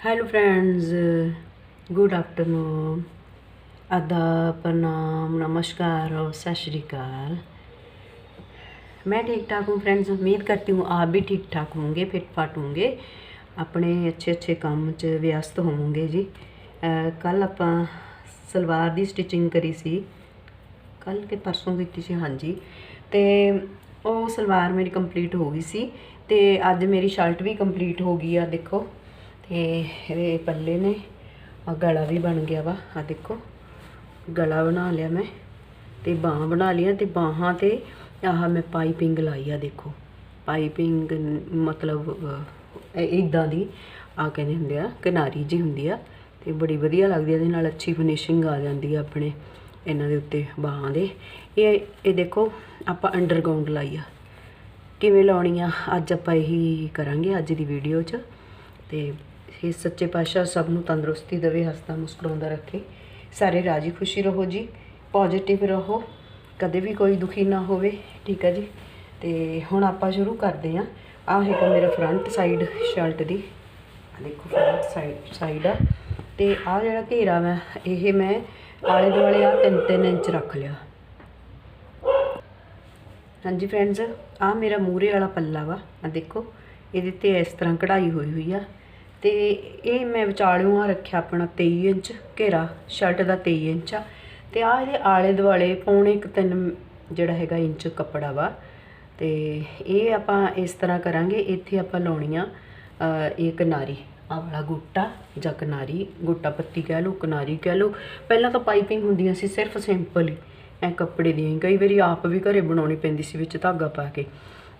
Hello friends good afternoon ਆਦਾਬ ਪ੍ਰਣਾਮ नमस्कार और सत श्री अकाल मैं ठीक ठाक हूँ फ्रेंड्स उम्मीद करती हूँ आप भी ठीक ठाक होंगे फिट फाट होंगे ਆਪਣੇ ਅੱਛੇ ਅੱਛੇ ਕੰਮ 'ਚ ਵਿਅਸਤ ਹੋਵੋਗੇ ਜੀ ਕੱਲ ਆਪਾਂ ਸਲਵਾਰ ਦੀ ਸਟਿਚਿੰਗ ਕਰੀ ਸੀ ਕੱਲ ਕੇ ਪਰਸੋਂ ਕੀਤੀ ਸੀ ਹਾਂਜੀ ਤੇ ਉਹ ਸਲਵਾਰ ਮੇਰੀ ਕੰਪਲੀਟ ਹੋ ਗਈ ਸੀ ਤੇ ਅੱਜ ਮੇਰੀ ਸ਼ਰਟ ਵੀ ਕੰਪਲੀਟ ਹੋ ਗਈ ਆ ਦੇਖੋ ਤੇ ਇਹ ਪੱਲੇ ਨੇ ਆ ਗਲਾ ਵੀ ਬਣ ਗਿਆ ਵਾ ਆ ਦੇਖੋ। ਗਲਾ ਬਣਾ ਲਿਆ ਮੈਂ ਤੇ ਬਾਹਾਂ ਬਣਾ ਲਈਆਂ ਤੇ ਬਾਹਾਂ ਤੇ ਆਹ ਮੈਂ ਪਾਈਪਿੰਗ ਲਾਈ ਆ, ਦੇਖੋ। ਪਾਈਪਿੰਗ ਮਤਲਬ ਇਦਾਂ ਦੀ ਆ ਕਹਿੰਦੇ ਹੁੰਦੇ ਆ, ਕਿਨਾਰੀ ਜੀ ਹੁੰਦੀ ਆ ਤੇ ਬੜੀ ਵਧੀਆ ਲੱਗਦੀ ਆ, ਇਹਦੇ ਨਾਲ ਅੱਛੀ ਫਿਨਿਸ਼ਿੰਗ ਆ ਜਾਂਦੀ ਆ ਆਪਣੇ ਇਹਨਾਂ ਦੇ ਉੱਤੇ ਬਾਹਾਂ ਦੇ। ਇਹ ਇਹ ਦੇਖੋ, ਆਪਾਂ ਅੰਡਰਗਰਾਉਂਡ ਲਾਈ ਆ। ਕਿਵੇਂ ਲਾਉਣੀ ਆ, ਅੱਜ ਆਪਾਂ ਇਹੀ ਕਰਾਂਗੇ ਅੱਜ ਦੀ ਵੀਡੀਓ 'ਚ ਤੇ ਇਹ ਸੱਚੇ ਪਾਤਸ਼ਾਹ ਸਭ ਨੂੰ ਤੰਦਰੁਸਤੀ ਦੇਵੇ, ਹੱਸਦਾ ਮੁਸਕਰਾਉਂਦਾ ਰੱਖੇ। ਸਾਰੇ ਰਾਜੀ ਖੁਸ਼ੀ ਰਹੋ ਜੀ ਪੋਜ਼ਿਟਿਵ ਰਹੋ, ਕਦੇ ਵੀ ਕੋਈ ਦੁਖੀ ਨਾ ਹੋਵੇ, ਠੀਕ ਹੈ ਜੀ? ਤੇ ਹੁਣ ਆਪਾਂ ਸ਼ੁਰੂ ਕਰਦੇ ਆਂ ਆਹ ਹੈਗਾ ਮੇਰਾ ਫਰੰਟ ਸਾਈਡ ਸ਼ਰਟ ਦੀ ਦੇਖੋ ਫਰੰਟ ਸਾਈਡ ਸਾਈਡ ਆ। ਤੇ ਆਹ ਜਿਹੜਾ ਘੇਰਾ ਮੈਂ ਇਹ ਮੈਂ ਆਲੇ ਦੁਆਲੇ ਆ 3-3 ਇੰਚ ਰੱਖ ਲਿਆ। ਹਾਂਜੀ ਫਰੈਂਡਸ ਆ ਮੇਰਾ ਮੂਰੇ ਵਾਲਾ ਪੱਲਾ ਵਾ ਆ ਦੇਖੋ, ਇਹਦੇ ਤੇ ਇਸ ਤਰ੍ਹਾਂ ਕਢਾਈ ਹੋਈ ਹੋਈ ਆ। ਤੇ ਇਹ ਮੈਂ ਵਿਚਾਲਿਓਂ ਆ ਰੱਖਿਆ ਆਪਣਾ 23 ਇੰਚ ਘੇਰਾ ਸ਼ਰਟ ਦਾ 23 ਇੰਚ ਆ। ਤੇ ਆ ਇਹਦੇ ਆਲੇ ਦੁਆਲੇ ਪੌਣੇ ਇੱਕ ਤਿੰਨ ਜਿਹੜਾ ਹੈਗਾ ਇੰਚ ਕੱਪੜਾ ਵਾ। ਤੇ ਇਹ ਆਪਾਂ ਇਸ ਤਰ੍ਹਾਂ ਕਰਾਂਗੇ, ਇੱਥੇ ਆਪਾਂ ਲਾਉਣੀ ਆ ਇਹ ਕਿਨਾਰੀ, ਆਹ ਵਾਲਾ ਗੁੱਟਾ ਜਾਂ ਕਿਨਾਰੀ, ਗੁੱਟਾ ਪੱਤੀ ਕਹਿ ਲਓ, ਕਿਨਾਰੀ ਕਹਿ ਲਓ। ਪਹਿਲਾਂ ਤਾਂ ਪਾਈਪਿੰਗ ਹੁੰਦੀਆਂ ਸੀ ਸਿਰਫ ਸਿੰਪਲ ਹੀ, ਐ ਕੱਪੜੇ ਦੀਆਂ ਕਈ ਵਾਰੀ ਆਪ ਵੀ ਘਰੇ ਬਣਾਉਣੀ ਪੈਂਦੀ ਸੀ ਵਿੱਚ ਧਾਗਾ ਪਾ ਕੇ।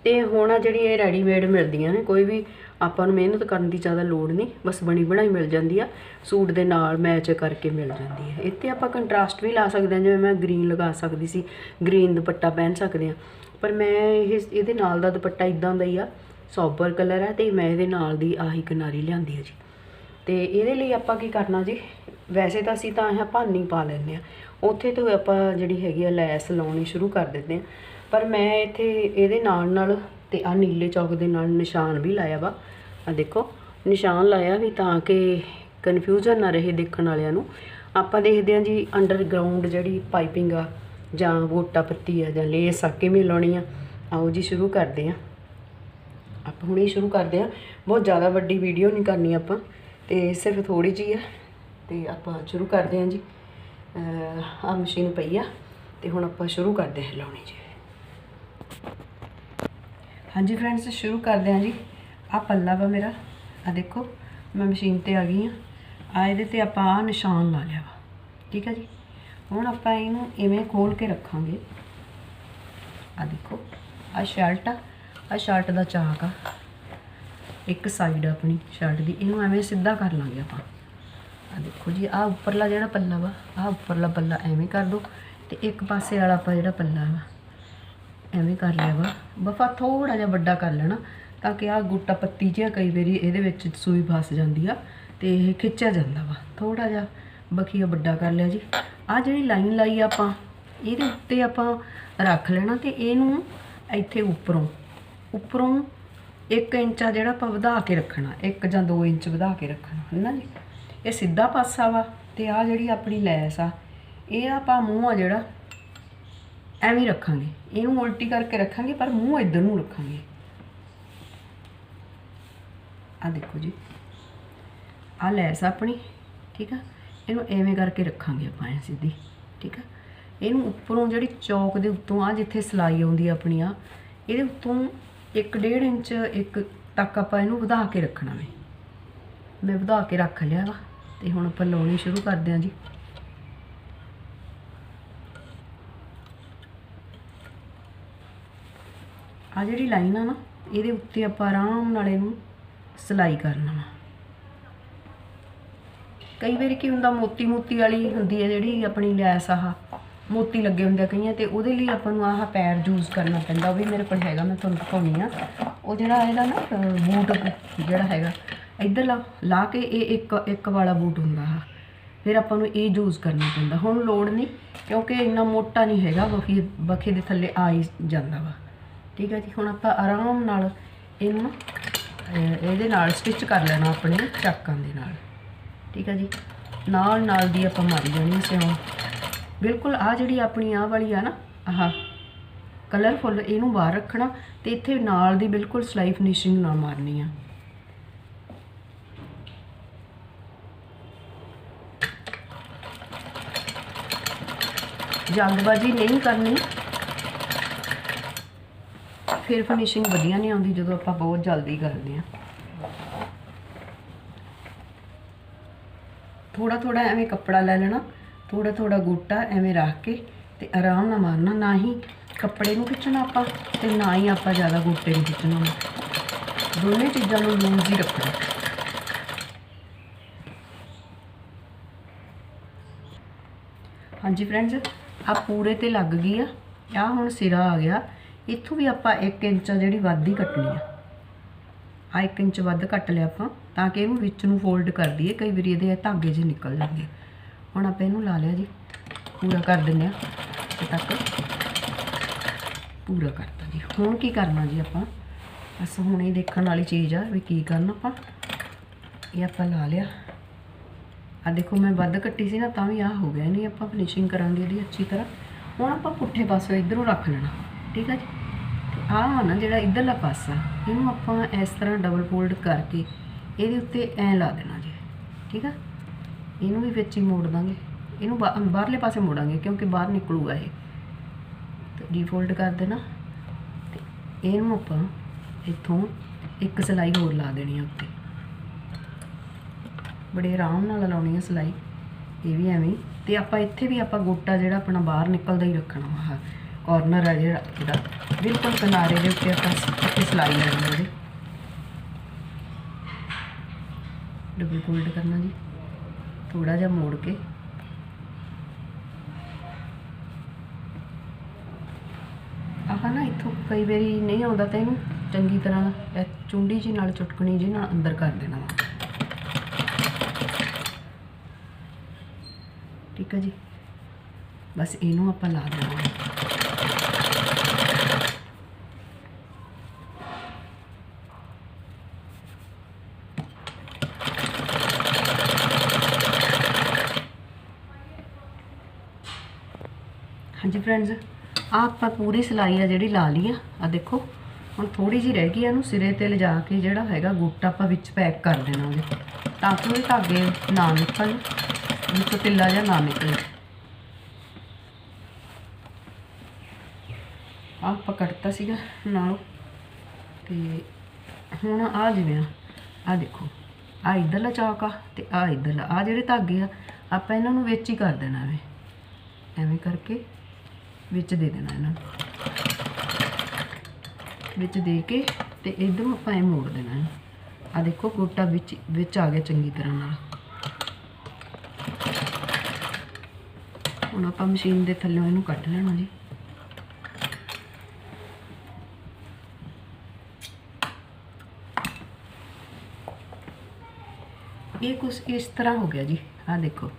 ਤੇ ਹੁਣ ਆ ਜਿਹੜੀ ਇਹ ਰੈਡੀਮੇਡ ਮਿਲਦੀਆਂ ਨੇ, ਕੋਈ ਵੀ ਆਪਾਂ ਨੂੰ ਮਿਹਨਤ ਕਰਨ ਦੀ ਜ਼ਿਆਦਾ ਲੋੜ ਨਹੀਂ, ਬਸ ਬਣੀ ਬਣਾਈ ਮਿਲ ਜਾਂਦੀ ਆ, ਸੂਟ ਦੇ ਨਾਲ ਮੈਚ ਕਰਕੇ ਮਿਲ ਜਾਂਦੀ ਹੈ ਇੱਥੇ ਆਪਾਂ ਕੰਟਰਾਸਟ ਵੀ ਲਾ ਸਕਦੇ ਹਾਂ, ਜਿਵੇਂ ਮੈਂ ਗ੍ਰੀਨ ਲਗਾ ਸਕਦੀ ਸੀ ਗ੍ਰੀਨ ਦੁਪੱਟਾ ਪਹਿਨ ਸਕਦੇ ਹਾਂ। ਪਰ ਮੈਂ ਇਹ, ਇਹਦੇ ਨਾਲ ਦਾ ਦੁਪੱਟਾ ਇਦਾਂ ਦਾ ਹੀ ਆ ਸੋਬਰ ਕਲਰ ਹੈ ਤੇ ਮੈਂ ਇਹਦੇ ਨਾਲ ਦੀ ਆਹੀ ਕਿਨਾਰੀ ਲਿਆਂਦੀ ਹੈ ਜੀ। ਤੇ ਇਹਦੇ ਲਈ ਆਪਾਂ ਕੀ ਕਰਨਾ ਜੀ, ਵੈਸੇ ਤਾਂ ਅਸੀਂ ਤਾਂ ਇਹ ਭਾਨੀ ਪਾ ਲੈਂਦੇ ਆ ਉੱਥੇ ਤੋਂ ਆਪਾਂ ਜਿਹੜੀ ਹੈਗੀ ਆ ਲੈਸ ਲਾਉਣੀ ਸ਼ੁਰੂ ਕਰ ਦਿੰਦੇ ਆ ਪਰ ਮੈਂ ਇੱਥੇ, ਇਹਦੇ ਨਾਲ ਨਾਲ ਤੇ ਆ ਨੀਲੇ ਚੌਕ ਦੇ ਨਾਲ ਨਿਸ਼ਾਨ ਵੀ ਲਾਇਆ ਵਾ। ਆ ਦੇਖੋ, ਨਿਸ਼ਾਨ ਲਾਇਆ ਵੀ ਤਾਂ ਕਿ ਕਨਫਿਊਜ਼ਨ ਨਾ ਰਹੇ ਦੇਖਣ ਵਾਲਿਆਂ ਨੂੰ। ਆਪਾਂ ਦੇਖਦੇ ਹਾਂ ਜੀ ਅੰਡਰਗਰਾਉਂਡ ਜਿਹੜੀ ਪਾਈਪਿੰਗ ਆ, ਜਾਂ ਗੋਟਾ ਪੱਤੀ ਆ, ਜਾਂ ਲੇਸ ਆ, ਕਿਵੇਂ ਲਾਉਣੀ ਆ। ਆਓ ਜੀ ਸ਼ੁਰੂ ਕਰਦੇ ਆ ਆਪਾਂ ਹੁਣੇ ਸ਼ੁਰੂ ਕਰਦੇ ਆ ਬਹੁਤ ਜ਼ਿਆਦਾ ਵੱਡੀ ਵੀਡੀਓ ਨਹੀਂ ਕਰਨੀ ਆਪਾਂ, ਤੇ ਸਿਰਫ ਥੋੜੀ ਜੀ ਆ, ਤੇ ਆਪਾਂ ਸ਼ੁਰੂ ਕਰਦੇ ਆ ਜੀ। ਆ ਮਸ਼ੀਨ ਪਈ ਆ, ਤੇ ਹੁਣ ਆਪਾਂ ਸ਼ੁਰੂ ਕਰਦੇ ਹਾਂ ਲਾਉਣੀ ਜੀ। ਹਾਂਜੀ ਫਰੈਂਡਸ ਸ਼ੁਰੂ ਕਰਦੇ ਹਾਂ ਜੀ। ਆ ਪੱਲਾ ਵਾ ਮੇਰਾ। ਆ ਦੇਖੋ, ਮੈਂ ਮਸ਼ੀਨ ਤੇ ਆ ਗਈ ਆ ਆ ਇਹਦੇ ਤੇ ਆਪਾਂ ਆ ਨਿਸ਼ਾਨ ਲਾ ਲਿਆ ਵਾ। ਠੀਕ ਹੈ ਜੀ? ਹੁਣ ਆਪਾਂ ਇਹਨੂੰ ਇਵੇਂ ਖੋਲ ਕੇ ਰੱਖਾਂਗੇ। ਆ ਦੇਖੋ ਆ ਸ਼ਰਟ ਆ। ਆ ਸ਼ਰਟ ਦਾ ਚਾਕ ਆ। ਇੱਕ ਸਾਈਡ ਆਪਣੀ ਸ਼ਰਟ ਦੀ। ਇਹਨੂੰ ਐਵੇਂ ਸਿੱਧਾ ਕਰ ਲਾਂਗੇ ਆਪਾਂ। ਆ ਦੇਖੋ ਜੀ ਆ ਉੱਪਰਲਾ ਜਿਹੜਾ ਪੱਲਾ ਵਾ ਆ ਉੱਪਰਲਾ ਪੱਲਾ ਐਵੇਂ ਕਰ ਦੋ। ਤੇ ਇੱਕ ਪਾਸੇ ਵਾਲਾ ਆਪਾਂ ਜਿਹੜਾ ਪੱਲਾ ਵਾ ਐਵੇਂ ਕਰ ਲਿਆ ਵਾ। ਬਫਾ ਥੋੜਾ ਜਿਹਾ ਵੱਡਾ ਕਰ ਲੈਣਾ ਤਾਂ ਕਿ ਆ ਗੁੱਟਾ ਪੱਤੀ ਜਿਹਾ ਕਈ ਵਾਰੀ ਇਹਦੇ ਵਿੱਚ ਸੂਈ ਫਸ ਜਾਂਦੀ ਆ ਤੇ ਇਹ ਖਿੱਚਿਆ ਜਾਂਦਾ ਵਾ। ਥੋੜਾ ਜਿਹਾ ਬਖੀਆ ਵੱਡਾ ਕਰ ਲਿਆ ਜੀ। ਆ ਜਿਹੜੀ ਲਾਈਨ ਲਾਈ ਆਪਾਂ, ਇਹਦੇ ਉੱਤੇ ਆਪਾਂ ਰੱਖ ਲੈਣਾ ਤੇ ਇਹਨੂੰ ਇੱਥੇ ਉੱਪਰੋਂ ਉੱਪਰੋਂ 1 ਇੰਚ ਆ ਜਿਹੜਾ ਆਪਾਂ ਵਧਾ ਕੇ ਰੱਖਣਾ 1 ਜਾਂ 2 ਇੰਚ ਵਧਾ ਕੇ ਰੱਖਣਾ ਹੈ ਨਾ ਜੀ। ਇਹ ਸਿੱਧਾ ਪਾਸਾ ਵਾ ਤੇ ਆ ਜਿਹੜੀ ਆਪਣੀ ਲੈਸ ਆ, ਇਹ ਆਪਾਂ ਮੂੰਹ ਆ ਜਿਹੜਾ ਐਵੇਂ ਰੱਖਾਂਗੇ। ਇਹਨੂੰ ਉਲਟੀ ਕਰਕੇ ਰੱਖਾਂਗੇ, ਪਰ ਮੂੰਹ ਇੱਧਰ ਨੂੰ ਰੱਖਾਂਗੇ। ਆ ਦੇਖੋ ਜੀ। ਆ ਲੈਸ ਆਪਣੀ, ਠੀਕ ਆ? ਇਹਨੂੰ ਐਵੇਂ ਕਰਕੇ ਰੱਖਾਂਗੇ ਆਪਾਂ ਐ ਸਿੱਧੀ, ਠੀਕ ਆ? ਇਹਨੂੰ ਉੱਪਰੋਂ ਜਿਹੜੀ ਚੌਕ ਦੇ ਉੱਤੋਂ ਆ ਜਿੱਥੇ ਸਲਾਈ ਆਉਂਦੀ ਆਪਣੀ ਆ, ਇਹਦੇ ਉੱਤੋਂ 1.5 ਇੰਚ, ਇੱਕ ਤੱਕ ਆਪਾਂ ਇਹਨੂੰ ਵਧਾ ਕੇ ਰੱਖਣਾ ਵੇ। ਮੈਂ ਵਧਾ ਕੇ ਰੱਖ ਲਿਆ ਵਾ, ਤੇ ਹੁਣ ਆਪਾਂ ਲਾਉਣੀ ਸ਼ੁਰੂ ਕਰਦੇ ਹਾਂ ਜੀ। ਆ ਜਿਹੜੀ ਲਾਈਨ ਆ ਨਾ, ਇਹਦੇ ਉੱਤੇ ਆਪਾਂ ਆਰਾਮ ਨਾਲ ਇਹਨੂੰ ਸਿਲਾਈ ਕਰਨਾ ਵਾ। ਕਈ ਵਾਰੀ ਕੀ ਹੁੰਦਾ ਮੋਤੀ ਮੋਤੀ ਵਾਲੀ ਹੁੰਦੀ ਹੈ ਜਿਹੜੀ ਆਪਣੀ ਲੈਸ ਆਹ, ਮੋਤੀ ਲੱਗੇ ਹੁੰਦੇ ਆ ਕਈਆਂ ਤੇ, ਉਹਦੇ ਲਈ ਆਪਾਂ ਨੂੰ ਆਹ ਪੈਰ ਯੂਜ਼ ਕਰਨਾ ਪੈਂਦਾ, ਉਹ ਵੀ ਮੇਰੇ ਕੋਲ ਹੈਗਾ, ਮੈਂ ਤੁਹਾਨੂੰ ਦਿਖਾਉਣੀ ਆ। ਉਹ ਜਿਹੜਾ ਇਹਦਾ ਨਾ, ਬੂਟ ਜਿਹੜਾ ਹੈਗਾ ਇੱਧਰ ਲਾ ਲਾ ਕੇ ਇਹ ਇੱਕ ਇੱਕ ਵਾਲਾ ਬੂਟ ਹੁੰਦਾ ਆ ਫਿਰ ਆਪਾਂ ਨੂੰ ਇਹ ਯੂਜ਼ ਕਰਨਾ ਪੈਂਦਾ। ਹੁਣ ਲੋੜ ਨਹੀਂ, ਕਿਉਂਕਿ ਇੰਨਾ ਮੋਟਾ ਨਹੀਂ ਹੈਗਾ, ਬਖੀ, ਬਖੇ ਦੇ ਥੱਲੇ ਆ ਹੀ ਜਾਂਦਾ ਵਾ। ਠੀਕ ਹੈ ਜੀ, ਹੁਣ ਆਪਾਂ ਆਰਾਮ ਨਾਲ ਇਹਨੂੰ ਇਹਦੇ ਨਾਲ ਸਟਿਚ ਕਰ ਲੈਣਾ ਆਪਣੇ ਚਾਕਾਂ ਦੇ ਨਾਲ। ਠੀਕ ਹੈ ਜੀ, ਨਾਲ ਨਾਲ ਦੀ ਆਪਾਂ ਮਾਰੀ ਜਾਣੀ ਸਿਉਂ। ਬਿਲਕੁਲ ਆ ਜਿਹੜੀ ਆਪਣੀ ਆਹ ਵਾਲੀ ਆ ਨਾ, ਆਹ ਕਲਰਫੁੱਲ ਇਹਨੂੰ ਬਾਹਰ ਰੱਖਣਾ ਤੇ ਇੱਥੇ ਨਾਲ ਦੀ ਬਿਲਕੁਲ ਸਲਾਈ ਫਿਨਿਸ਼ਿੰਗ ਨਾਲ ਮਾਰਨੀ ਆ। ਜਲਦਬਾਜ਼ੀ ਨਹੀਂ ਕਰਨੀ। ਫਿਰ ਫਿਨਿਸ਼ਿੰਗ ਵਧੀਆ ਨਹੀਂ ਆਉਂਦੀ ਜਦੋਂ ਆਪਾਂ ਬਹੁਤ ਜਲਦੀ ਕਰਦੇ ਆ ਥੋੜਾ ਥੋੜਾ ਐਵੇਂ ਕੱਪੜਾ ਲੈ ਲੈਣਾ ਥੋੜਾ ਥੋੜਾ ਗੋਟਾ ਐਵੇਂ ਰੱਖ ਕੇ ਤੇ ਆਰਾਮ ਨਾਲ ਮਾਰਨਾ, ਨਾ ਹੀ ਕੱਪੜੇ ਨੂੰ ਖਿੱਚਣਾ ਆਪਾਂ ਤੇ ਨਾ ਹੀ ਆਪਾਂ ਜ਼ਿਆਦਾ ਗੋਟੇ ਨੂੰ ਖਿੱਚਣਾ। ਦੋਨੇ ਚੀਜ਼ਾਂ ਨੂੰ ਲੂਜ਼ ਹੀ ਰੱਖਣਾ। ਹਾਂਜੀ ਫਰੈਂਡਸ ਆ ਪੂਰੇ ਤੇ ਲੱਗ ਗਈ ਆ ਆ ਹੁਣ ਸਿਰਾ ਆ ਗਿਆ। ਇੱਥੋਂ ਵੀ ਆਪਾਂ 1 ਇੰਚ ਆ ਜਿਹੜੀ ਵੱਧ ਹੀ ਕੱਟਣੀ ਆ। ਆ 1 ਇੰਚ ਵੱਧ ਕੱਟ ਲਿਆ ਆਪਾਂ, ਤਾਂ ਕਿ ਇਹਨੂੰ ਵਿੱਚ ਨੂੰ ਫੋਲਡ ਕਰ ਦਈਏ, ਕਈ ਵਾਰੀ ਇਹਦੇ ਧਾਗੇ ਜਿਹੇ ਨਿਕਲ ਜਾਂਦੇ। ਹੁਣ ਆਪਾਂ ਇਹਨੂੰ ਲਾ ਲਿਆ ਜੀ, ਪੂਰਾ ਕਰ ਦਿੰਦੇ ਆ ਇੱਥੇ ਤੱਕ। ਪੂਰਾ ਕਰਤਾ ਜੀ। ਹੁਣ ਕੀ ਕਰਨਾ ਜੀ ਆਪਾਂ? ਬਸ ਹੁਣ ਇਹ ਦੇਖਣ ਵਾਲੀ ਚੀਜ਼ ਆ ਵੀ ਕੀ ਕਰਨਾ ਆਪਾਂ। ਇਹ ਆਪਾਂ ਲਾ ਲਿਆ। ਆ ਦੇਖੋ, ਮੈਂ ਵੱਧ ਕੱਟੀ ਸੀ ਨਾ, ਤਾਂ ਵੀ ਆ ਹੋ ਗਿਆ। ਨਹੀਂ ਆਪਾਂ ਫਿਨਿਸ਼ਿੰਗ ਕਰਾਂਗੇ ਇਹਦੀ ਅੱਛੀ ਤਰ੍ਹਾਂ। ਹੁਣ ਆਪਾਂ ਪੁੱਠੇ ਪਾਸੇ ਇਧਰੋਂ ਰੱਖ ਲੈਣਾ। ਠੀਕ ਹੈ ਜੀ? ਆਹ ਨਾ ਜਿਹੜਾ ਇਧਰਲਾ ਪਾਸਾ, ਇਹਨੂੰ ਆਪਾਂ ਇਸ ਤਰ੍ਹਾਂ ਡਬਲ ਫੋਲਡ ਕਰਕੇ ਇਹਦੇ ਉੱਤੇ ਐ ਲਾ ਦੇਣਾ ਜੀ, ਠੀਕ ਆ? ਇਹਨੂੰ ਵੀ ਵਿੱਚ ਹੀ ਮੋੜ ਦਾਂਗੇ। ਇਹਨੂੰ ਬਾ- ਬਾਹਰਲੇ ਪਾਸੇ ਮੋੜਾਂਗੇ ਕਿਉਂਕਿ ਬਾਹਰ ਨਿਕਲੂਗਾ ਇਹ। ਤੇ ਡੀਫੋਲਡ ਕਰ ਦੇਣਾ। ਤੇ ਇਹਨੂੰ ਆਪਾਂ ਇੱਥੋਂ ਇੱਕ ਸਲਾਈ ਹੋਰ ਲਾ ਦੇਣੀ ਆ ਉੱਤੇ। ਬੜੇ ਆਰਾਮ ਨਾਲ ਲਾਉਣੀ ਆ ਸਲਾਈ। ਇਹ ਵੀ ਐਵੇਂ ਹੀ। ਤੇ ਆਪਾਂ ਇੱਥੇ ਵੀ ਆਪਾਂ ਗੋਟਾ ਜਿਹੜਾ ਆਪਣਾ ਬਾਹਰ ਨਿਕਲਦਾ ਹੀ ਰੱਖਣਾ ਵਾ। ਕਾਰਨਰ ਹੈ ਜਿਹੜਾ ਇਹਦਾ ਬਿਲਕੁਲ ਕਿਨਾਰੇ ਦੇ ਉੱਤੇ ਆਪਾਂ ਇੱਥੇ ਸਲਾਈ ਲੈਣੀ ਹੈ ਉਹਦੇ। ਡਬਲ ਫੋਲਡ ਕਰਨਾ ਜੀ। ਥੋੜਾ ਜਿਹਾ ਮੋੜ ਕੇ। ਆਪਾਂ ਨਾ ਇੱਥੋਂ ਕਈ ਵਾਰੀ ਨਹੀਂ ਆਉਂਦਾ ਤਾਂ ਇਹਨੂੰ ਚੰਗੀ ਤਰ੍ਹਾਂ ਇਹ ਚੁੰਡੀ ਜੀ ਨਾਲ ਚੁਟਕਣੀ ਜੀ ਨਾਲ ਅੰਦਰ ਕਰ ਦੇਣਾ ਵਾ। ਠੀਕ ਹੈ ਜੀ। ਬਸ ਇਹਨੂੰ ਆਪਾਂ ਲਾ ਦੇਣਾ ਹੈ। ਹਾਂਜੀ ਫਰੈਂਡਸ ਆ ਆਪਾਂ ਪੂਰੀ ਸਿਲਾਈ ਆ ਜਿਹੜੀ ਲਾ ਲਈ ਆ। ਆ ਦੇਖੋ, ਹੁਣ ਥੋੜੀ ਜਿਹੀ ਰਹਿ ਗਈ ਇਹਨੂੰ, ਸਿਰੇ ਤੇ ਲਿਜਾ ਕੇ ਜਿਹੜਾ ਹੈਗਾ ਗੁੱਟ ਆਪਾਂ ਵਿੱਚ ਪੈਕ ਕਰ ਦੇਣਾ ਉਹਦੇ। ਤਾਂ ਕਿ ਉਹਦੇ ਧਾਗੇ ਨਾ ਨਿਕਲਣ ਵਿੱਚੋਂ ਤਿੱਲਾ ਜਿਹਾ ਨਾ ਨਿਕਲੇ। ਆਹ ਆਪਾਂ ਕੱਟਤਾ ਸੀਗਾ ਨਾਲ। ਤੇ ਹੁਣ ਆ ਜਿਵੇਂ ਆ ਆ ਦੇਖੋ ਆ ਇਧਰਲਾ ਚੌਕ ਆ ਤੇ ਆ ਇਧਰਲਾ। ਆ ਜਿਹੜੇ ਧਾਗੇ ਆ, ਆਪਾਂ ਇਹਨਾਂ ਨੂੰ ਵਿੱਚ ਹੀ ਕਰ ਦੇਣਾ ਐਵੇਂ ਐਵੇਂ ਕਰਕੇ ਵਿੱਚ ਦੇ ਦੇਣਾ ਇਹਨਾਂ ਵਿੱਚ ਦੇ ਕੇ ਤੇ ਇਧਰੋਂ ਆਪਾਂ ਇਹ ਮੋੜ ਦੇਣਾ ਆ ਦੇਖੋ, ਗੋਟਾ ਵਿੱਚ ਵਿੱਚ ਆ ਗਿਆ ਚੰਗੀ ਤਰ੍ਹਾਂ ਨਾਲ। ਹੁਣ ਆਪਾਂ ਮਸ਼ੀਨ ਦੇ ਥੱਲੇ ਇਹਨੂੰ ਕੱਢ ਲੈਣਾ ਜੀ। ਇਹ ਕੁਛ ਇਸ ਤਰ੍ਹਾਂ ਹੋ ਗਿਆ ਜੀ। ਆ ਦੇਖੋ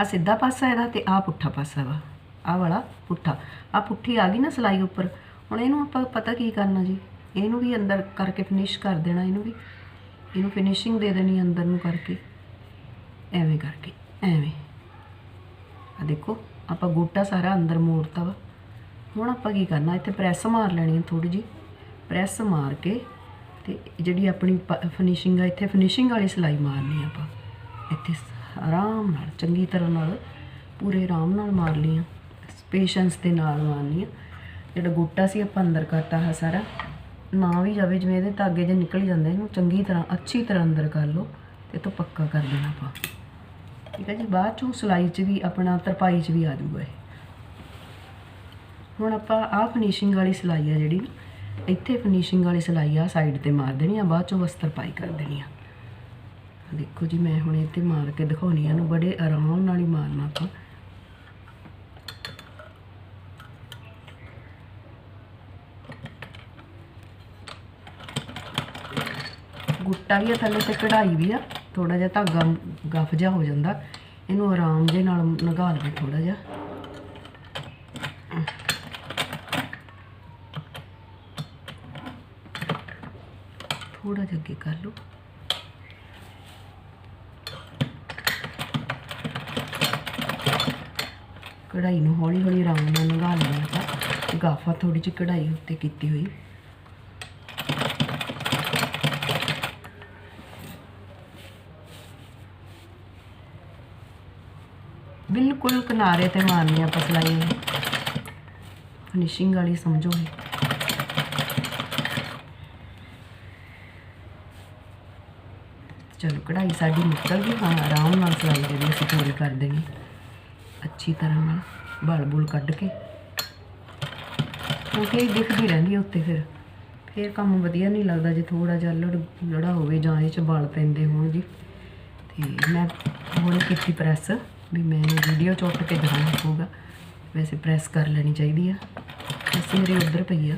ਆ ਸਿੱਧਾ ਪਾਸਾ ਇਹਦਾ ਤੇ ਆ ਪੁੱਠਾ ਪਾਸਾ ਵਾ। ਆ ਵਾਲਾ ਪੁੱਠਾ। ਆ ਪੁੱਠੀ ਆ ਗਈ ਨਾ ਸਲਾਈ ਉੱਪਰ। ਹੁਣ ਇਹਨੂੰ ਆਪਾਂ ਪਤਾ ਕੀ ਕਰਨਾ ਜੀ? ਇਹਨੂੰ ਵੀ ਅੰਦਰ ਕਰਕੇ ਫਿਨਿਸ਼ ਕਰ ਦੇਣਾ ਇਹਨੂੰ ਵੀ। ਇਹਨੂੰ ਫਿਨਿਸ਼ਿੰਗ ਦੇ ਦੇਣੀ ਅੰਦਰ ਨੂੰ ਕਰਕੇ। ਐਵੇਂ ਕਰਕੇ, ਐਵੇਂ। ਆ ਦੇਖੋ, ਆਪਾਂ ਗੋਟਾ ਸਾਰਾ ਅੰਦਰ ਮੋੜਤਾ ਵਾ। ਹੁਣ ਆਪਾਂ ਕੀ ਕਰਨਾ? ਇੱਥੇ ਪ੍ਰੈਸ ਮਾਰ ਲੈਣੀ ਹੈ ਥੋੜੀ ਜੀ ਪ੍ਰੈਸ ਮਾਰ ਕੇ ਤੇ ਜਿਹੜੀ ਆਪਣੀ ਫਿਨਿਸ਼ਿੰਗ ਆ, ਇੱਥੇ ਫਿਨਿਸ਼ਿੰਗ ਵਾਲੀ ਸਿਲਾਈ ਮਾਰਨੀ ਆਪਾਂ। ਇੱਥੇ ਆਰਾਮ ਨਾਲ, ਚੰਗੀ ਤਰ੍ਹਾਂ ਨਾਲ, ਪੂਰੇ ਆਰਾਮ ਨਾਲ ਮਾਰ ਲਈਆਂ। ਪੇਸ਼ੈਂਸ ਦੇ ਨਾਲ ਮਾਰਨੀ ਆ ਜਿਹੜਾ ਗੋਟਾ ਸੀ, ਆਪਾਂ ਅੰਦਰ ਕਰਤਾ ਹੈ ਸਾਰਾ। ਨਾ ਵੀ ਜਾਵੇ, ਜਿਵੇਂ ਇਹਦੇ ਧਾਗੇ ਜੇ ਨਿਕਲ ਜਾਂਦੇ, ਇਹਨੂੰ ਚੰਗੀ ਤਰ੍ਹਾਂ, ਅੱਛੀ ਤਰ੍ਹਾਂ ਅੰਦਰ ਕਰ ਲਓ ਤੇ ਤੋਂ ਪੱਕਾ ਕਰ ਦੇਣਾ ਆਪਾਂ। ਠੀਕ ਹੈ ਜੀ, ਬਾਅਦ ਚੋਂ ਸਿਲਾਈ 'ਚ ਵੀ, ਆਪਣਾ ਤਰਪਾਈ 'ਚ ਵੀ ਆ ਜਾਊਗਾ ਇਹ। ਹੁਣ ਆਪਾਂ ਆਹ ਫਿਨਿਸ਼ਿੰਗ ਵਾਲੀ ਸਿਲਾਈ ਆ ਜਿਹੜੀ, ਇੱਥੇ ਫਿਨਿਸ਼ਿੰਗ ਵਾਲੀ ਸਿਲਾਈ ਆ ਸਾਈਡ ਤੇ ਮਾਰ ਦੇਣੀ ਆ, ਬਾਅਦ ਚੋਂ ਬਸ ਤਰਪਾਈ ਕਰ ਦੇਣੀ ਆ। ਦੇਖੋ ਜੀ, ਮੈਂ ਹੁਣ ਇੱਥੇ ਮਾਰ ਕੇ ਦਿਖਾਉਣੀ ਆ ਨੂੰ ਬੜੇ ਆਰਾਮ ਨਾਲ ਹੀ ਮਾਰਨਾ ਆਪਾਂ। ਗੁੱਟਾ ਵੀ ਆ, ਥੱਲੇ ਤੇ ਕਢਾਈ ਵੀ ਆ। ਥੋੜਾ ਜਿਹਾ ਧਾਗਾ ਗੱਫ ਜਿਹਾ ਹੋ ਜਾਂਦਾ। ਇਹਨੂੰ ਆਰਾਮ ਦੇ ਨਾਲ ਨਗਾ ਲਵੇ ਥੋੜਾ ਜਿਹਾ। ਥੋੜਾ ਜਿਹਾ ਅੱਗੇ ਕਰ ਲਓ। ਕਢਾਈ ਨੂੰ ਹੌਲੀ ਹੌਲੀ ਆਰਾਮ ਨਾਲ ਲੰਘਾ ਲੈਣਾ ਤਾਂ ਗਾਫਾ ਥੋੜੀ ਜਿਹੀ ਕਢਾਈ ਉੱਤੇ ਕੀਤੀ ਹੋਈ ਬਿਲਕੁਲ ਕਿਨਾਰੇ ਤੇ ਮਾਰਨੀ ਆਪਾਂ ਸਲਾਈ ਫਿਨਿਸ਼ਿੰਗ ਵਾਲੀ ਸਮਝੋ ਇਹ। ਚਲੋ ਕਢਾਈ ਸਾਡੀ ਨਿਕਲ ਗਈ, ਹਾਂ ਆਰਾਮ ਨਾਲ ਸਲਾਈ ਜਿਹੜੀ ਅਸੀਂ ਪੂਰੀ ਕਰ ਦੇਣੀ। ਅੱਛੀ ਤਰ੍ਹਾਂ ਨਾਲ ਬਲ ਬੁਲ ਕੱਢ ਕੇ। ਕਿਉਂਕਿ ਇਹ ਦਿਖਦੀ ਰਹਿੰਦੀ ਹੈ ਉੱਤੇ ਫਿਰ। ਫਿਰ ਕੰਮ ਵਧੀਆ ਨਹੀਂ ਲੱਗਦਾ ਜੇ ਥੋੜਾ ਜਿਹਾ ਲੜ ਲੜਾ ਹੋਵੇ ਜਾਂ ਇਹ ਚ ਬਲ ਪੈਂਦੇ ਹੋਣ ਜੀ। ਤੇ ਮੈਂ ਹੁਣ ਕੀਤੀ ਪ੍ਰੈਸ। ਵੀ ਮੈਨੂੰ ਵੀਡੀਓ ਚ ਉੱਠ ਕੇ ਦਿਖਾਉਣਾ ਪਊਗਾ। ਵੈਸੇ ਪ੍ਰੈਸ ਕਰ ਲੈਣੀ ਚਾਹੀਦੀ ਆ। ਅਸੀਂ ਮੇਰੇ ਉਧਰ ਪਈ ਆ।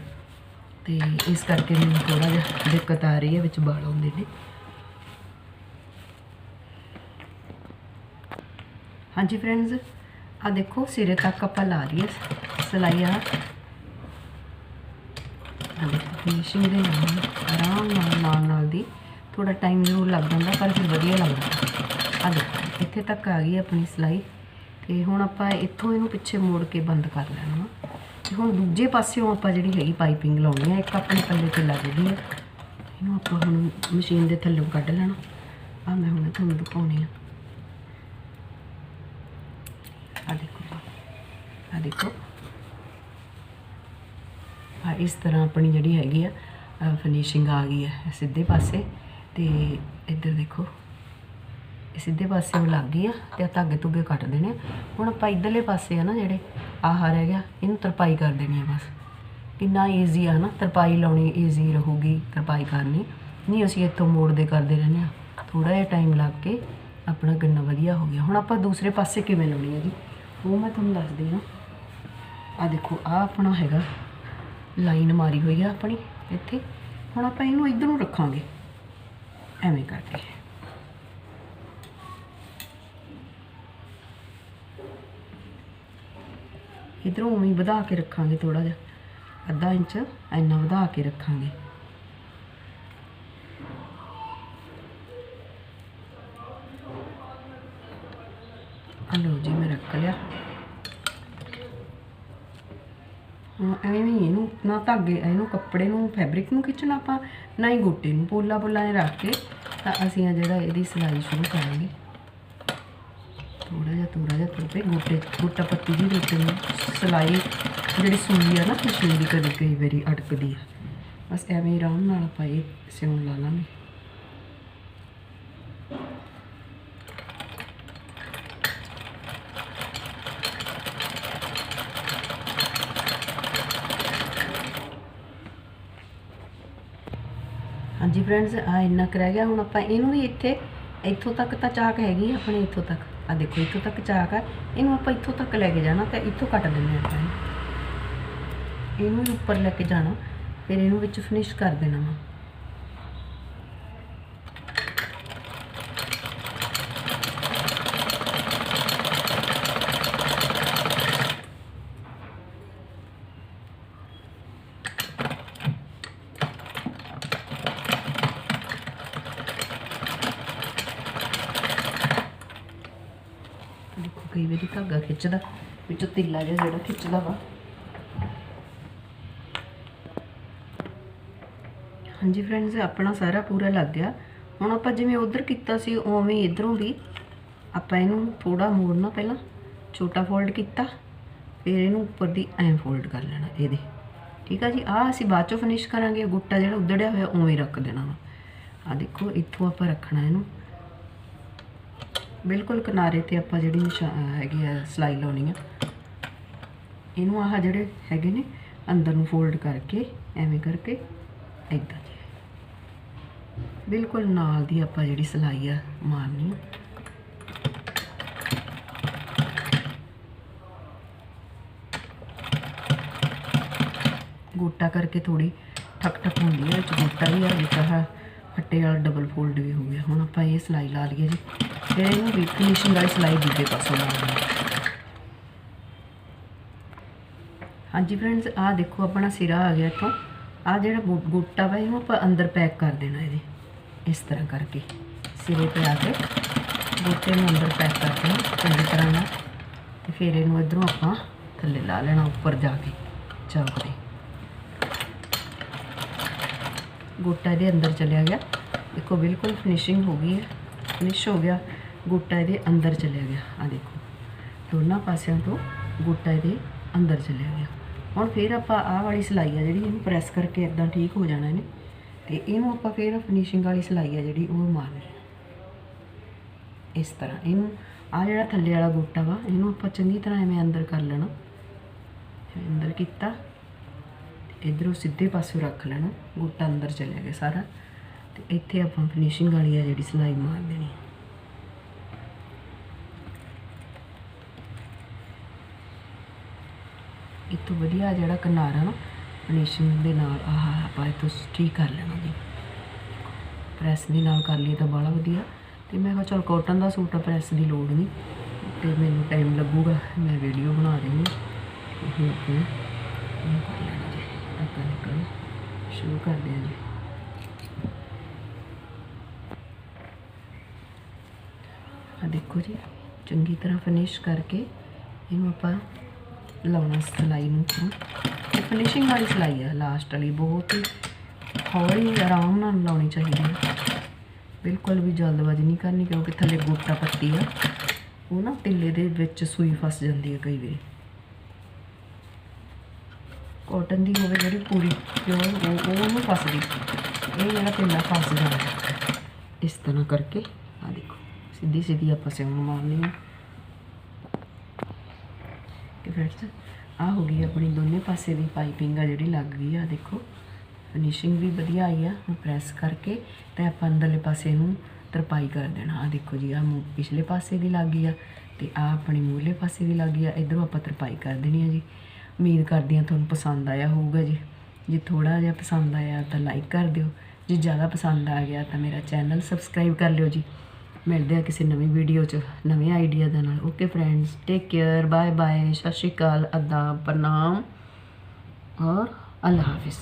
ਤੇ ਇਸ ਕਰਕੇ ਮੈਨੂੰ ਥੋੜਾ ਜਿਹਾ ਦਿੱਕਤ ਆ ਰਹੀ ਹੈ ਵਿੱਚ ਵਾਲ ਆਉਂਦੇ ਨੇ। ਹਾਂਜੀ ਫਰੈਂਡਸ ਆ ਦੇਖੋ, ਸਿਰੇ ਤੱਕ ਆਪਾਂ ਲਾ ਰਹੀ ਹੈ ਸਲਾਈ ਆ ਫਿਨਿਸ਼ਿੰਗ ਦੇ ਨਾਲ ਆਰਾਮ ਨਾਲ ਨਾਲ ਨਾਲ ਦੀ ਥੋੜਾ ਟਾਈਮ ਜ਼ਰੂਰ ਲੱਗ ਜਾਂਦਾ, ਪਰ ਫਿਰ ਵਧੀਆ ਲੱਗਦਾ। ਆ ਦੇਖੋ। ਇੱਥੇ ਤੱਕ ਆ ਗਈ ਆਪਣੀ ਸਿਲਾਈ ਤੇ ਹੁਣ ਆਪਾਂ ਇੱਥੋਂ ਇਹਨੂੰ ਪਿੱਛੇ ਮੋੜ ਕੇ ਬੰਦ ਕਰ ਲੈਣਾ ਵਾ। ਤੇ ਹੁਣ ਦੂਜੇ ਪਾਸਿਓਂ ਆਪਾਂ ਜਿਹੜੀ ਹੈਗੀ ਪਾਈਪਿੰਗ ਲਾਉਣੀ ਹੈ ਇੱਕ ਆਪਣੇ ਪੱਲੇ ਤੇ ਲੱਗਦੀ ਹੈ ਇਹਨੂੰ ਆਪਾਂ ਹੁਣ ਮਸ਼ੀਨ ਦੇ ਥੱਲੋਂ ਕੱਢ ਲੈਣਾ। ਆ ਮੈਂ ਹੁਣ ਤੁਹਾਨੂੰ ਦਿਖਾਉਣੀ ਆ। ਆ ਦੇਖੋ ਆ ਦੇਖੋ। ਆ ਇਸ ਤਰ੍ਹਾਂ ਆਪਣੀ ਜਿਹੜੀ ਹੈਗੀ ਆ ਫਿਨਿਸ਼ਿੰਗ ਆ ਗਈ ਹੈ ਸਿੱਧੇ ਪਾਸੇ। ਤੇ ਇੱਧਰ ਦੇਖੋ। ਇਹ ਸਿੱਧੇ ਪਾਸੇ ਉਹ ਲੱਗ ਗਈ ਆ ਤੇ ਆਹ ਧਾਗੇ ਧੁੱਗੇ ਕੱਟ ਦੇਣੇ ਆ। ਹੁਣ ਆਪਾਂ ਇਧਰਲੇ ਪਾਸੇ ਆ ਨਾ ਜਿਹੜੇ, ਆਹ ਰਹਿ ਗਿਆ, ਇਹਨੂੰ ਤਰਪਾਈ ਕਰ ਦੇਣੀ ਆ ਬਸ। ਕਿੰਨਾ ਈਜ਼ੀ ਆ ਨਾ, ਤਰਪਾਈ ਲਾਉਣੀ ਈਜ਼ੀ ਰਹੂਗੀ, ਤਰਪਾਈ ਕਰਨੀ। ਨਹੀਂ, ਅਸੀਂ ਇੱਥੋਂ ਮੋੜਦੇ ਕਰਦੇ ਰਹਿੰਦੇ ਆ। ਥੋੜਾ ਜਿਹਾ ਟਾਈਮ ਲੱਗ ਕੇ ਆਪਣਾ ਕਿੰਨਾ ਵਧੀਆ ਹੋ ਗਿਆ। ਹੁਣ ਆਪਾਂ ਦੂਸਰੇ ਪਾਸੇ ਕਿਵੇਂ ਲਾਉਣੀ ਹੈ ਜੀ? ਉਹ ਮੈਂ ਤੁਹਾਨੂੰ ਦੱਸਦੀ ਹਾਂ ਆ ਦੇਖੋ ਆ ਆਪਣਾ ਹੈਗਾ ਲਾਈਨ ਮਾਰੀ ਹੋਈ ਆ ਆਪਣੀ ਇੱਥੇ। ਹੁਣ ਆਪਾਂ ਇਹਨੂੰ ਇੱਧਰ ਨੂੰ ਰੱਖਾਂਗੇ। ਐਵੇਂ ਕਰਕੇ। ਇਧਰੋਂ ਉਵੇਂ ਵਧਾ ਕੇ ਰੱਖਾਂਗੇ ਥੋੜਾ ਜਿਹਾ। ਅੱਧਾ ਇੰਚ ਇੰਨਾ ਵਧਾ ਕੇ ਰੱਖਾਂਗੇ। ਆ ਲਓ ਜੀ, ਮੈਂ ਰੱਖ ਲਿਆ। ਹੁਣ ਐਵੇਂ ਹੀ ਇਹਨੂੰ ਨਾ ਧਾਗੇ, ਇਹਨੂੰ ਕੱਪੜੇ ਨੂੰ ਫੈਬਰਿਕ ਨੂੰ ਖਿੱਚਣਾ ਆਪਾਂ, ਨਾ ਹੀ ਗੋਟੇ ਨੂੰ ਪੋਲਾ ਪੋਲਾ ਨੇ ਰੱਖ ਕੇ ਤਾਂ ਅਸੀਂ ਆ ਜਿਹੜਾ ਇਹਦੀ ਸਿਲਾਈ ਸ਼ੁਰੂ ਕਰਾਂਗੇ। ਥੋੜਾ ਜਿਹਾ ਥੋੜਾ ਜਿਹਾ ਤੁਰ ਤੁਰਪੇ ਗੋਟੇ, ਗੋਟਾ ਪੱਤੀ ਦੀ ਗੋਟੇ ਨੂੰ ਸਿਲਾਈ, ਜਿਹੜੀ ਸੂਈ ਆ ਨਾ ਮਸ਼ੀਨ ਦੀ ਕਦੇ ਕਈ ਵਾਰੀ ਅਟਕਦੀ ਆ। ਬਸ ਐਵੇਂ ਆਰਾਮ ਨਾਲ ਆਪਾਂ ਇਹ ਸਿਉਣ ਲਾ ਲਾਂਗੇ। ਹਾਂਜੀ ਫਰੈਂਡਸ ਆ ਇੰਨਾ ਕੁ ਰਹਿ ਗਿਆ। ਹੁਣ ਆਪਾਂ ਇਹਨੂੰ ਵੀ ਇੱਥੇ, ਇੱਥੋਂ ਤੱਕ ਤਾਂ ਚਾਕ ਹੈਗੀ ਆਪਣੇ ਇੱਥੋਂ ਤੱਕ। ਆ ਦੇਖੋ, ਇੱਥੋਂ ਤੱਕ ਚਾਕ ਹੈ ਇਹਨੂੰ ਆਪਾਂ ਇੱਥੋਂ ਤੱਕ ਲੈ ਕੇ ਜਾਣਾ, ਤਾਂ ਇੱਥੋਂ ਕੱਟ ਦਿੰਦੇ ਆਪਾਂ ਇਹਨੂੰ। ਇਹਨੂੰ ਉੱਪਰ ਲੈ ਕੇ ਜਾਣਾ, ਫਿਰ ਇਹਨੂੰ ਵਿੱਚ ਫਿਨਿਸ਼ ਕਰ ਦੇਣਾ ਵਾ ਦੇਖੋ ਕਈ ਵਾਰੀ ਧਾਗਾ ਖਿੱਚਦਾ, ਵਿੱਚੋਂ ਤਿੱਲਾ ਜਿਹਾ ਜਿਹੜਾ ਖਿੱਚਦਾ ਵਾ। ਹਾਂਜੀ ਫਰੈਂਡਸ ਆਪਣਾ ਸਾਰਾ ਪੂਰਾ ਲੱਗ ਗਿਆ। ਹੁਣ ਆਪਾਂ ਜਿਵੇਂ ਉਧਰ ਕੀਤਾ ਸੀ, ਉਵੇਂ ਹੀ ਇਧਰੋਂ ਵੀ ਆਪਾਂ ਇਹਨੂੰ ਥੋੜਾ ਮੋੜਨਾ ਪਹਿਲਾਂ, ਛੋਟਾ ਫੋਲਡ ਕੀਤਾ, ਫਿਰ ਇਹਨੂੰ ਉੱਪਰ ਦੀ ਐਂ ਫੋਲਡ ਕਰ ਲੈਣਾ ਇਹਦੇ। ਠੀਕ ਆ ਜੀ? ਆਹ ਅਸੀਂ ਬਾਅਦ ਚੋਂ ਫਿਨਿਸ਼ ਕਰਾਂਗੇ ਗੁੱਟਾ ਜਿਹੜਾ ਉਧੜਿਆ ਹੋਇਆ, ਉਵੇਂ ਰੱਖ ਦੇਣਾ ਵਾ। ਆ ਦੇਖੋ, ਇੱਥੋਂ ਆਪਾਂ ਰੱਖਣਾ ਇਹਨੂੰ। ਬਿਲਕੁਲ ਕਿਨਾਰੇ ਤੇ ਆਪਾਂ ਜਿਹੜੀ ਹੈਗੀ ਆ ਸਲਾਈ ਲਾਉਣੀ ਆ। ਇਹਨੂੰ ਆਹ ਜਿਹੜੇ ਹੈਗੇ ਨੇ, ਅੰਦਰ ਨੂੰ ਫੋਲਡ ਕਰਕੇ, ਐਵੇਂ ਕਰਕੇ ਏਦਾਂ। ਬਿਲਕੁਲ ਨਾਲ ਦੀ ਆਪਾਂ ਜਿਹੜੀ ਸਲਾਈ ਆ ਮਾਰਨੀ ਗੋਟਾ ਕਰਕੇ ਥੋੜੀ ਠਕ ਠਕ ਹੁੰਦੀ ਹੈ ਵਿੱਚ ਗੋਟਾ ਵੀ ਆ, ਵਿੱਚ ਆਹ ਫੱਟੇ ਵਾਲਾ ਡਬਲ ਫੋਲਡ ਵੀ ਹੋ ਗਿਆ। ਹੁਣ ਆਪਾਂ ਇਹ ਸਲਾਈ ਲਾ ਲਈਏ ਜੀ। ਫਿਰ ਇਹਨੂੰ ਵੀ ਫਿਨਿਸ਼ਿੰਗ ਵਾਲੀ ਸਲਾਈ ਦੂਜੇ ਪਾਸੋਂ ਲਾਉਣੀ ਹੈ ਹਾਂਜੀ ਫਰੈਂਡਸ ਆਹ ਦੇਖੋ, ਆਪਣਾ ਸਿਰਾ ਆ ਗਿਆ ਇੱਥੋਂ। ਆਹ ਜਿਹੜਾ ਗੋ- ਗੋਟਾ ਵਾ, ਇਹਨੂੰ ਆਪਾਂ ਅੰਦਰ ਪੈਕ ਕਰ ਦੇਣਾ ਇਹਦੇ। ਇਸ ਤਰ੍ਹਾਂ ਕਰਕੇ। ਸਿਰੇ ਤੇ ਆ ਕੇ ਗੋਟੇ ਨੂੰ ਅੰਦਰ ਪੈਕ ਕਰ ਦੇਣਾ ਚੰਗੀ ਤਰ੍ਹਾਂ ਨਾਲ। ਤੇ ਫਿਰ ਇਹਨੂੰ ਇਧਰੋਂ ਆਪਾਂ ਥੱਲੇ ਲਾ ਲੈਣਾ, ਉੱਪਰ ਜਾ ਕੇ। ਚੌਕ ਦੇ ਗੋਟਾ ਇਹਦੇ ਅੰਦਰ ਚਲਿਆ ਗਿਆ। ਦੇਖੋ, ਬਿਲਕੁਲ ਫਿਨਿਸ਼ਿੰਗ ਹੋ ਗਈ ਹੈ। ਫਿਨਿਸ਼ ਹੋ ਗਿਆ। ਗੋਟਾ ਇਹਦੇ ਅੰਦਰ ਚਲਿਆ ਗਿਆ। ਆ ਦੇਖੋ, ਦੋਨਾਂ ਪਾਸਿਆਂ ਤੋਂ ਗੋਟਾ ਇਹਦੇ ਅੰਦਰ ਚਲਿਆ ਗਿਆ। ਹੁਣ ਫਿਰ ਆਪਾਂ ਆਹ ਵਾਲੀ ਸਲਾਈ ਆ ਜਿਹੜੀ, ਇਹਨੂੰ ਪ੍ਰੈਸ ਕਰਕੇ ਇਦਾਂ ਠੀਕ ਹੋ ਜਾਣਾ ਇਹਨੇ। ਤੇ ਇਹਨੂੰ ਆਪਾਂ ਫਿਰ ਫਿਨਿਸ਼ਿੰਗ ਵਾਲੀ ਸਲਾਈ ਆ ਜਿਹੜੀ, ਉਹ ਮਾਰਨੀ ਇਸ ਤਰ੍ਹਾਂ। ਇਹਨੂੰ ਆ ਜਿਹੜਾ ਥੱਲੇ ਵਾਲਾ ਗੋਟਾ ਵਾ, ਇਹਨੂੰ ਆਪਾਂ ਚੰਗੀ ਤਰ੍ਹਾਂ ਐਵੇਂ ਅੰਦਰ ਕਰ ਲੈਣਾ। ਅੰਦਰ ਕੀਤਾ। ਇਧਰੋਂ ਸਿੱਧੇ ਪਾਸੇ ਰੱਖ ਲੈਣਾ, ਗੋਟਾ ਅੰਦਰ ਚਲਿਆ ਗਿਆ ਸਾਰਾ। ਤੇ ਇੱਥੇ ਆਪਾਂ ਫਿਨਿਸ਼ਿੰਗ ਵਾਲੀ ਆ ਜਿਹੜੀ ਸਲਾਈ ਮਾਰ ਦੇਣੀ। ਇਹ ਤੋਂ ਵਧੀਆ ਜਿਹੜਾ ਕਿਨਾਰਾ ਨਾ ਫਿਨਿਸ਼ਿੰਗ ਦੇ ਨਾਲ ਆਹ ਆਪਾਂ ਇਹ ਤੋਂ ਠੀਕ ਕਰ ਲੈਣਾ ਜੀ। ਪ੍ਰੈਸ ਦੇ ਨਾਲ ਕਰ ਲਈ ਤਾਂ ਬੜਾ ਵਧੀਆ। ਤੇ ਮੈਂ ਕਿਹਾ ਚਲ ਕਾਟਨ ਦਾ ਸੂਟ ਆ, ਪ੍ਰੈਸ ਦੀ ਲੋੜ ਨਹੀਂ। ਤੇ ਮੈਨੂੰ ਟਾਈਮ ਲੱਗੂਗਾ, ਮੈਂ ਵੀਡੀਓ ਬਣਾ ਰਹੀ ਹਾਂ। ਹੁਣ ਆਪਾਂ ਕਰ ਲੈਣਾ। ਆਪਾਂ ਨਿਕਲ ਸ਼ੁਰੂ ਕਰਦੇ ਹਾਂ ਜੀ। ਆ ਦੇਖੋ ਜੀ, ਚੰਗੀ ਤਰ੍ਹਾਂ ਫਿਨਿਸ਼ ਕਰਕੇ ਇਹਨੂੰ ਆਪਾਂ ਲਾਉਣਾ ਸਿਲਾਈ ਨੂੰ ਇਹ ਫਿਨਿਸ਼ਿੰਗ ਵਾਲੀ ਸਿਲਾਈ ਆ ਲਾਸਟ ਵਾਲੀ, ਬਹੁਤ ਹੀ ਹੌਲੀ, ਆਰਾਮ ਨਾਲ ਲਾਉਣੀ ਚਾਹੀਦੀ ਹੈ ਬਿਲਕੁਲ ਵੀ ਜਲਦਬਾਜ਼ੀ ਨਹੀਂ ਕਰਨੀ, ਕਿਉਂਕਿ ਥੱਲੇ ਗੋਟਾ ਪੱਟੀ ਆ, ਉਹ ਨਾ ਤਿੱਲੇ ਦੇ ਵਿੱਚ ਸੂਈ ਫਸ ਜਾਂਦੀ ਹੈ ਕਈ ਵਾਰੀ। ਕਾਟਨ ਦੀ ਹੋਵੇ ਜਿਹੜੀ ਪੂਰੀ ਪਿਓਰ ਉਹ ਉਹ ਨਹੀਂ ਫਸਦੀ ਇਹ ਜਿਹੜਾ ਤਿੱਲਾ ਫਸ ਜਾਂਦਾ ਇਸ ਤਰ੍ਹਾਂ ਕਰਕੇ ਆ ਦੇਖੋ, ਸਿੱਧੀ ਸਿੱਧੀ ਆਪਾਂ ਸਿਉਣ ਮਾਰਨੀ ਆ। ਕਿ ਫਰੈਂਡਸ ਆ ਹੋ ਗਈ ਆਪਣੀ ਦੋਨੇ ਪਾਸੇ ਦੀ ਪਾਈਪਿੰਗ ਆ ਜਿਹੜੀ ਲੱਗ ਗਈ ਆ, ਦੇਖੋ। ਫਿਨਿਸ਼ਿੰਗ ਵੀ ਵਧੀਆ ਆਈ ਆ, ਹੁਣ ਪ੍ਰੈਸ ਕਰਕੇ ਤੇ ਆਪਾਂ ਅੰਦਰਲੇ ਪਾਸੇ ਨੂੰ ਤਰਪਾਈ ਕਰ ਦੇਣਾ। ਆ ਦੇਖੋ ਜੀ ਆ ਪਿਛਲੇ ਪਾਸੇ ਦੀ ਲੱਗ ਗਈ ਆ ਤੇ ਆ ਆਪਣੇ ਮੂਹਰਲੇ ਪਾਸੇ ਦੀ ਲੱਗ ਗਈ ਆ। ਇਧਰੋਂ ਆਪਾਂ ਤਰਪਾਈ ਕਰ ਦੇਣੀ ਆ ਜੀ। ਉਮੀਦ ਕਰਦੀ ਹਾਂ ਤੁਹਾਨੂੰ ਪਸੰਦ ਆਇਆ ਹੋਊਗਾ ਜੀ। ਜੇ ਥੋੜਾ ਜਿਹਾ ਪਸੰਦ ਆਇਆ ਤਾਂ ਲਾਈਕ ਕਰ ਦਿਓ। ਜੇ ਜ਼ਿਆਦਾ ਪਸੰਦ ਆ ਗਿਆ ਤਾਂ ਮੇਰਾ ਚੈਨਲ ਸਬਸਕ੍ਰਾਈਬ ਕਰ ਲਿਓ ਜੀ। ਮਿਲਦੇ ਆ ਕਿਸੇ ਨਵੀਂ ਵੀਡੀਓ 'ਚ। ਨਵੇਂ ਆਈਡੀਆ ਦੇ ਨਾਲ। Okay friends take care bye bye ਸਤਿ ਸ਼੍ਰੀ ਅਕਾਲ ਅਦਾਬ ਪ੍ਰਣਾਮ ਔਰ ਅੱਲਾ ਹਾਫਿਜ਼।